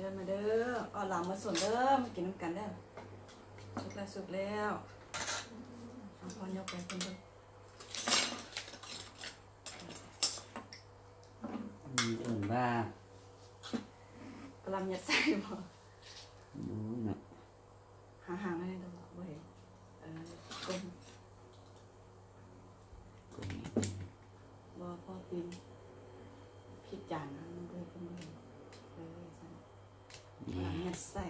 เด้อมาเด้อเอาหลังมาส่วนเด้อมากินน้ำกันเด้อสุกแล้วสุกแล้วเอาพอยกไปคนเด้อมีอื่นว่ากำลังยัดใส่บ่รู้เนาะหาหางอะไรตัวบ่เห็นเออก้มก็มีบ่พ่อปีนพิจารณามันเลยก็บ่เห็นเออใช่กำลังยัดใส่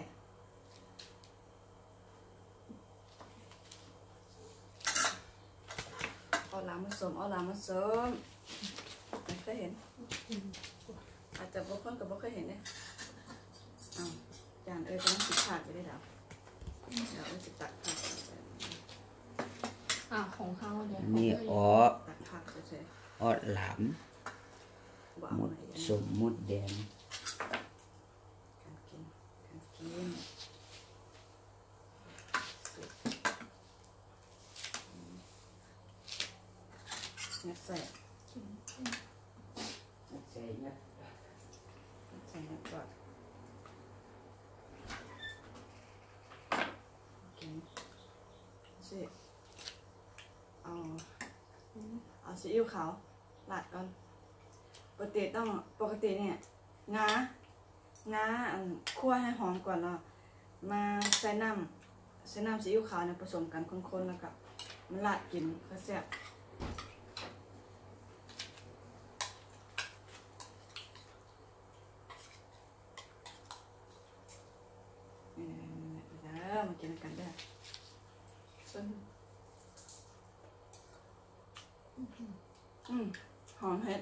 เอา หลังมาสวมเอาหลังมาสวมไม่เคยเห็น อาจจะบ่คนกับบ่เคยเห็นเนี่ยอ้าวจานเอ้ยกำลังติดขาดไปได้แล้วเดี๋ยวเอ้ยจะตักผักอะของเขาเดี๋ยวอันนี่ของอ๋อตักผักเฉยออดหลามๆบ่เอาหมดอะไรอันสนี้มมดแดงการกินการกินเนี่ยใส่ ใส่เนี่ย ใส่เนี่ยก่อนโอเค สิเอาเอาซีอิ๊วขาวลาดก่อนปกติต้องปกติเนี่ยงางาคั่วให้หอมก่อนแล้วมาใส่น้ำใส่น้ำซีอิ๊วขาวเนี่ยผสมกันคนๆแล้วก็มันลาดกินก็แซ่บเออเด้อมากินกันเด้อส่วนอืมหอมเห็ด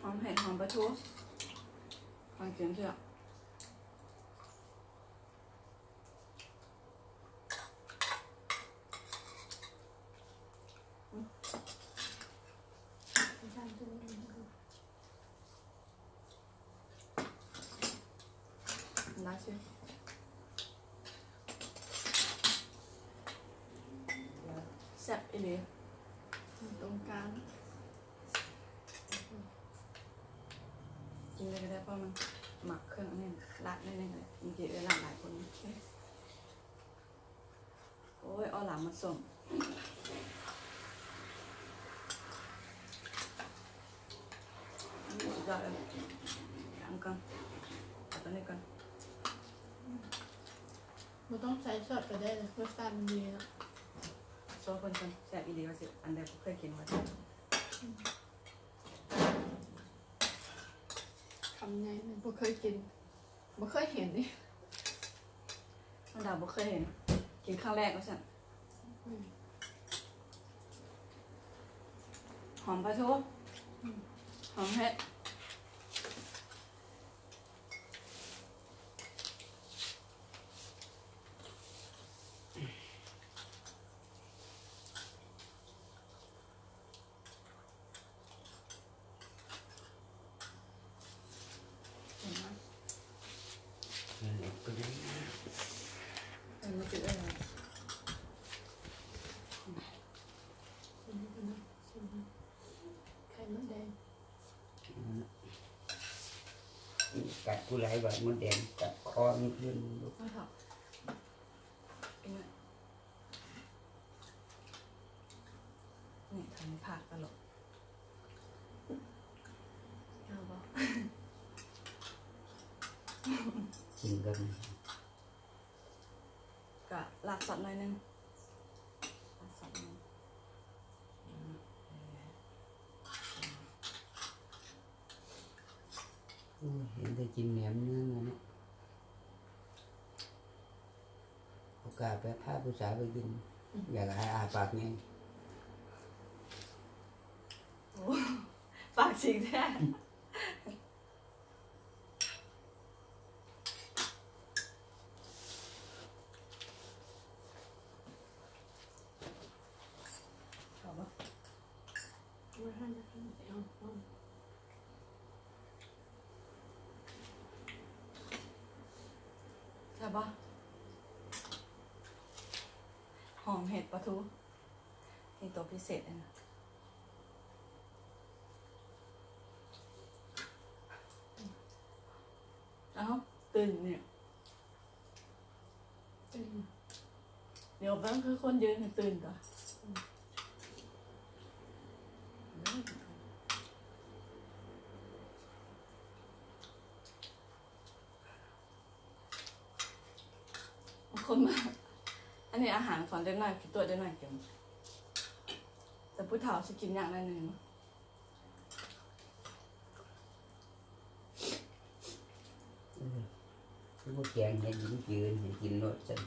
หอมเห็ดหอมปลาทูฟังเสียงเถอะลาชิแซ่บอีหลีตรงกลางกินเลยก็ได้เพราะมันหมักเครื่องอันนี้ราดได้เลยเลยมันกินได้หลากหลายคนโอ้ยเอาหลังมาส่งอันนี้สุดยอดเลยอันก่อนเอาตัวนี้ก่อ นมันต้องใช้สดก็ได้เลยรสชาติมันดีนะโซ่คนคนแซ่บอีหลีว่าสิอันเดียวเคยกินมาทำไงเนี่ยบ่เคยกินบ่เคยเห็นนี่อันดาวบ่เคยเห็น กินครั้งแรกว่าสั่นอืมหอมปลาทูหอมเห็ด เห็นไหม ก็ได้ เออมันติดอะไร ชิมดูนะชิมดูไข่มดแดง กัดผู้ไรแบบมดแดงกัดคอมันขึ้นลูกไม่ถอดกินเลยนี่ทำผักตลกเอาบ่กินกันกะหลักสัตว์หน่อยหนึงหลักสัตว์หน่อยอืม โอ้ยเห็นแต่กินแหนมเนื้อเนาะโอกาสไปพาผู้สาวไปกิน อยากให้อาปากไงโอ้ปากจริงแท้ ดปลาทูนี่ตัวพิเศษนะเอาตื่นเนี่ยตื่นเดี๋ยวแป๊บคือคนยืนตื่นก่อนคนมา อันนี้อาหารของเด็กน้อยคือตัวเด็กน้อยเกินแต่ผู้เฒ่าจะกินอย่างนั้นหนึ่งคือพวกแกงเห็นยิ้มจืนเห็นกินรสจัง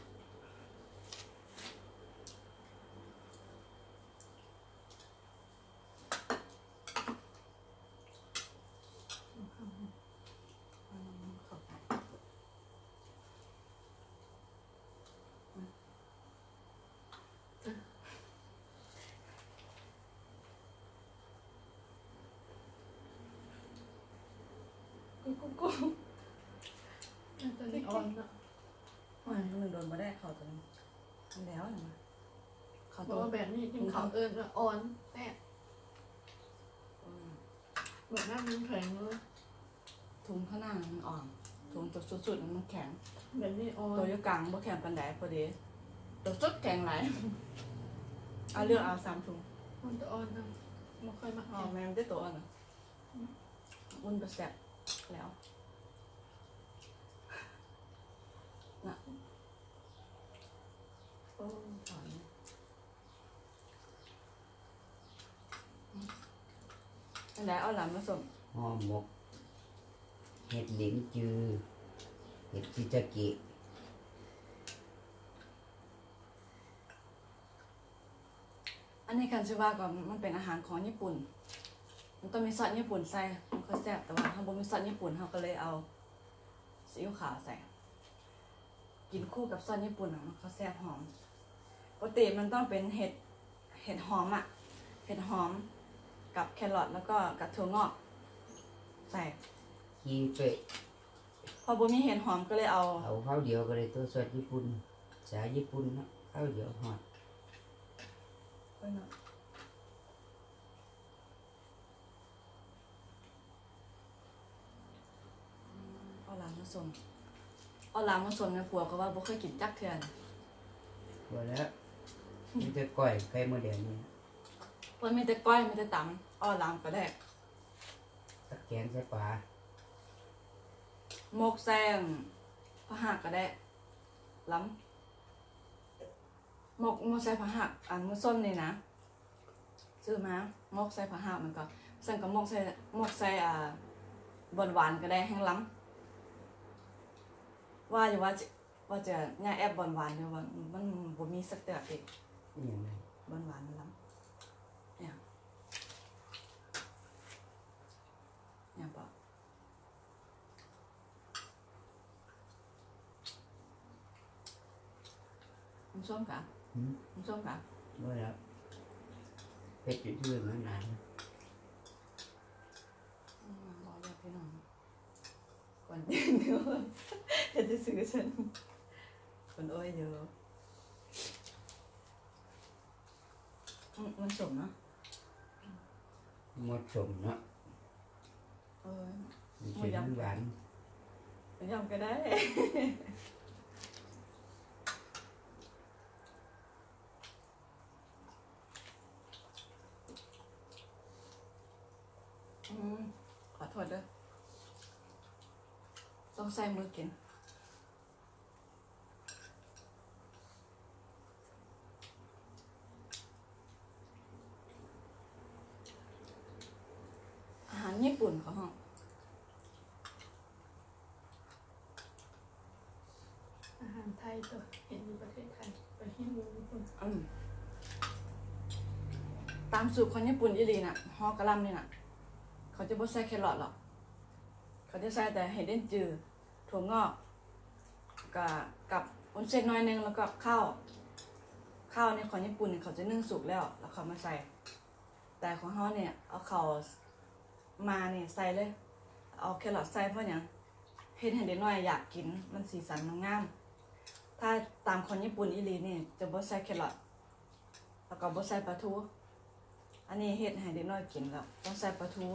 กุ๊กกุ๊กกุ๊กน่าจะได้ออนอะมันมันโดนมาได้เขาตัวนี้มันแล้วนะเขาเพตัราะวว่าแบบนี้กินเขาวเอิญว่าออนแซ่บอืมเหมือนน้ำมันแข็งเลยถุงข้างหน้ามันอ่อนถุงตัวสุดๆมันแข็งแบบนี้ออนตัวอยกลางบ่แข็งปันไดพอดีตัวสุดแข็งไหลายเอาเลือกเอาสามถุงมันจะออนนะไม่ค่อยมาอ๋อออนแม่ไม่ได้ตัวนะอุ่นประแสบแล้วน่ะ โอ้ยถอนอันไหนเอาหลานมาส่งห่อหมก เห็ดหลินจือ เห็ดชิจากิอันนี้กันชื่อว่าก่อนมันเป็นอาหารของญี่ปุ่น มันต้องมีซอสญี่ปุ่นใส่มันก็แซ่บแต่ว่าถ้าบ่มีซอสญี่ปุ่นเขาก็เลยเอาซีอิ๊วขาวใส่ กินคู่กับซอสญี่ปุ่นอะมันก็แซ่บหอมปกติมันต้องเป็นเห็ดเห็ดหอมอะเห็ดหอมกับแครอทแล้วก็กับถั่วงอก ใส่ขี้เปะพอบ่มีเห็ดหอมก็เลยเอา เอาข้าวเดียวก็เลยตัวสดญี่ปุ่นสาญี่ปุ่นเนาะข้าวเดียวหอดเอ้ยเนาะเอาหลานมาส่ง เอาหลานมาส่งในผัวก็ว่าบ่เคยกินจักเทื่อนพอแล้วมีแต่ก้อยไข่มดแดงนี่เพิ่นมีแต่ก้อยมีแต่ตำเอาหลานก็ได้ตักแกงใส่ปลาหมกแซงผักหักก็ได้ล้ำหมกหมกใส่ผักหักอันมื้อส้มนี่นะซื้อมาหมกใส่ผักหักมันก็สั่งกับหมกใส่หมกใส่อ่าบนหวานก็ได้แห้งล้ำ ว่าอยู่ว่าจะว่าจะย่าแอบบนหวานอยู่ว่ามันบ่มีสักเตือกอีกอหย่างไรบนหวานมันล้ำเนี่ยเนี่ยปะน้ำส้มกะหืมน้ำส้มกะบ่แล้วเป็ดอยู่ที่อื่นมานานอืมรอเรียกพี่น้องก่อนเดี๋ย วจะจะซื้อฉันคนโอ้ยเยอะอืมมันสมเนาะหมดสมเนาะเออมันเป็นหวานยำก็ได้อืมขอโทษเด้อต้องใส่มือกิน อาหารญี่ปุ่นเขาห้อง อาหารไทยตัวเห็นอยู่ประเทศไทยไปให้ดูญี่ปุ่นอืมตามสูตรคนญี่ปุ่นอีหลีน่ะฮอกระหลำนี่น่ะ เขาจะบ่ใส่แครอทหรอก เขาจะใส่แต่เห็ดเด่นจือถั่วงอกกับกับวุ้นเส้นน้อยหนึงแล้วก็ข้าวข้าวเนี่ยของญี่ปุ่นเนี่ยเขาจะนึ่งสุกแล้ว แล้วเขามาใส่ แต่ของเขาเนี่ย เอาเขามาเนี่ยใส่เลย เอาแครอทใส่เพราะอย่างเห็ดให้เด็กน้อยอยากกินมันสีสันมันงาม ถ้าตามคนญี่ปุ่นอีลีนี่จะบ่ใส่แครอทแล้วก็บ่ใส่ปลาทู อันนี้เฮ็ดให้เด็กน้อยกินแล้วต้องใส่ปลาทู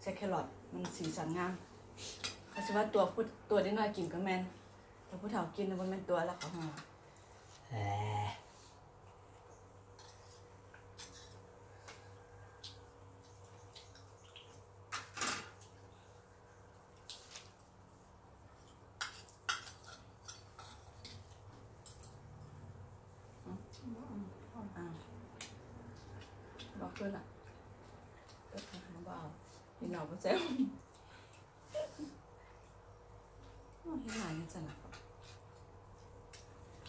ใส่แครอทมันสีสันงามเขาสิว่าตัวผู้ตัวเด็กน้อยกินก็แม่นแต่ผู้เฒ่ากินน่ะบ่แม่นตัวแล้วเขาห่อาว บอกขึ้นอะก็หาบ่เอาพี่น้องบ่แซ่บโอ้เฮ็ดหลายจังซั่นน่ะ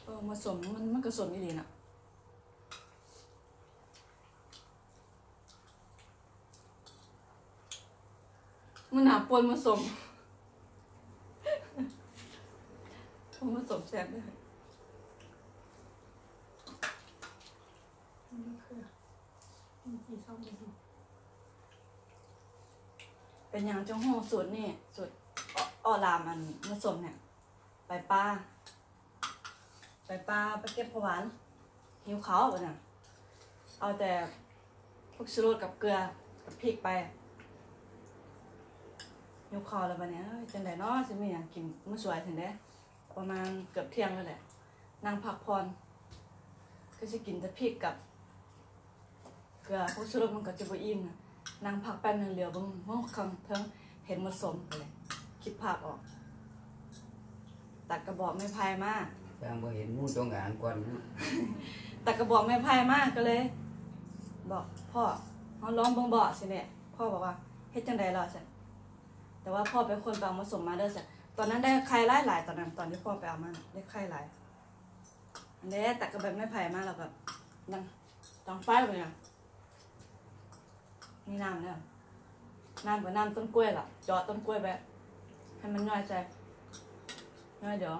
เออมาสมมันมันก็สมอีหลีน่ะมันหาปนมาสมปนมาสมแซ่บเลย นี่คือ มีช่องเลยสิเป็นอย่างจังห้องสูตรนี่สูตรอออ้อลามันมาสมเนี่ย ไปป้า ไปป้าไปเก็บผักหวานหิวเขาวปะเนี่ยเอาแต่พวกชูรสกับเกลือกับพริกไปหิวขาวแล้วปะเนี้ยจังไดเนาะสิมีอย่างกินมื้อสวยถึงได้ประมาณเกือบเที่ยงแล้วแหละนั่งพักผ่อนก็จะกินแต่พริกกับ เกลือพวกชูรสมันก็จะบ่อิ่มนะนั่งพักแป๊บนึงเหลียวเบิ่งโอ้คำเทิงเห็นมาสมไปเลยคิดภาพออก ตัดกระบอกไม่พายมากสร้างบ่เห็นหมูจงอางก่อนนะตัดกระบอกไม่พายมากก็เลย บอกพ่อเขาร้องเบิ่งเบาะสิเนี่ยพ่อบอกว่าเฮ็ดจังใดล่ะสิแต่ว่าพ่อเป็นคนไปเอามาสมมาเด้อสิตอนนั้นได้ไข่หลายหลายๆตอนนั้นตอนที่พ่อไปเอามาน่ะได้ไข่หลายอันนี้ตัดกระบอกไม่พายมากแล้วก็นั่งจังไฟไปเนี่ย มีน้ำเนี่ยน้ำกับน้ำต้นกล้วยล่ะจาะต้นกล้วยไปให้มันย่อยใจย่อยเดี๋ยว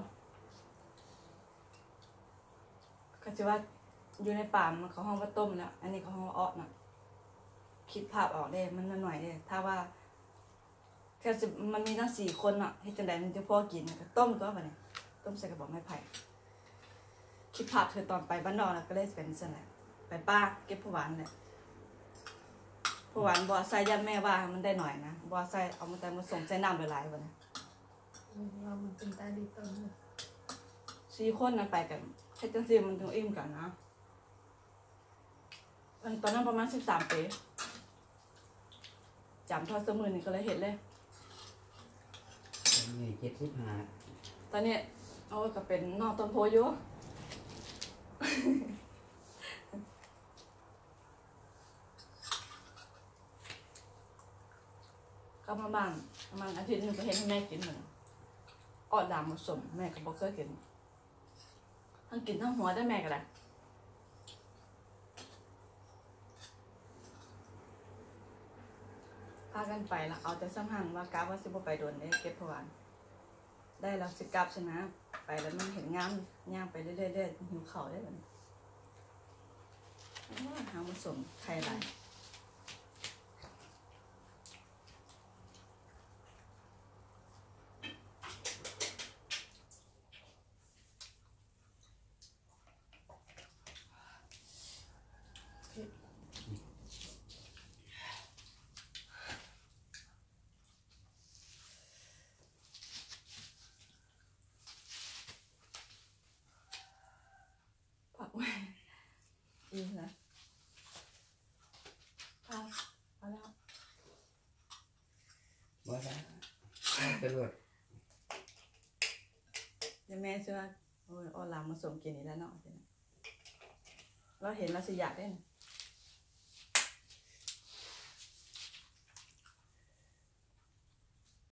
ก็จะว่าอยู่ในป่ามันเขาห้องว่าต้มแล้วอันนี้เขาห้องว่าออกน่ะคิดภาพออกได้มันหน่อยได้ถ้าว่าแค่จะมันมีทั้งสี่คนอะให้จังใดมันจะพอกินนะก็ต้มตัวไปเนี่ยต้มใส่กระบอกไม้ไผ่คิดภาพเธอตอนไปบ้านนอกแล้วก็เลยเป็นสั่นแหละไปป้าเก็บผักหวานเนี่ย ผักหวานบัวใส่ยันแม่ว่ามันได้หน่อยนะบัวใส่เอามาแต่มาส่งใส่น้ำหลายๆวันนะเรามันเป็นตาดีต้นเลยสี่คนนะไปกันเฮ็ดจังซี่มันถึงอิ่มกันนะมันตอนนั้นประมาณสิบสามปีจำทอดเสมือนี่ก็เลยเห็นเลยนี่เจ็ดสิบห้าตอนนี้เอาไว้ก็เป็นนอกต้นโพอยู่ ก็มาบ้านประมาณอาทิตย์หนึงก็เห็นให้แม่กินหมือนออดดามผสมแม่ก็บอกเคยกินทั้งกินทั้งหัวได้แม่ก็ได้พากันไปละเอาแต่สังหันว่ากาว่าสิบไปโดนได้เก็บผวานได้แล้วสิกลับชนะ ไปแล้วมันเห็นงามย่างไปเรื่อยๆหิวเข่าวได้แบบนี้อ้าวหาผสมไทยไรกไว้ ดีนะพาเอาแล้วบ่ได้ไปรวดเดี๋ยวแม่เชื่อว่าโอ้ยเอาหลามมาส่งกินอีกแล้วเนาะเราเห็นเราสิอยากได้นะ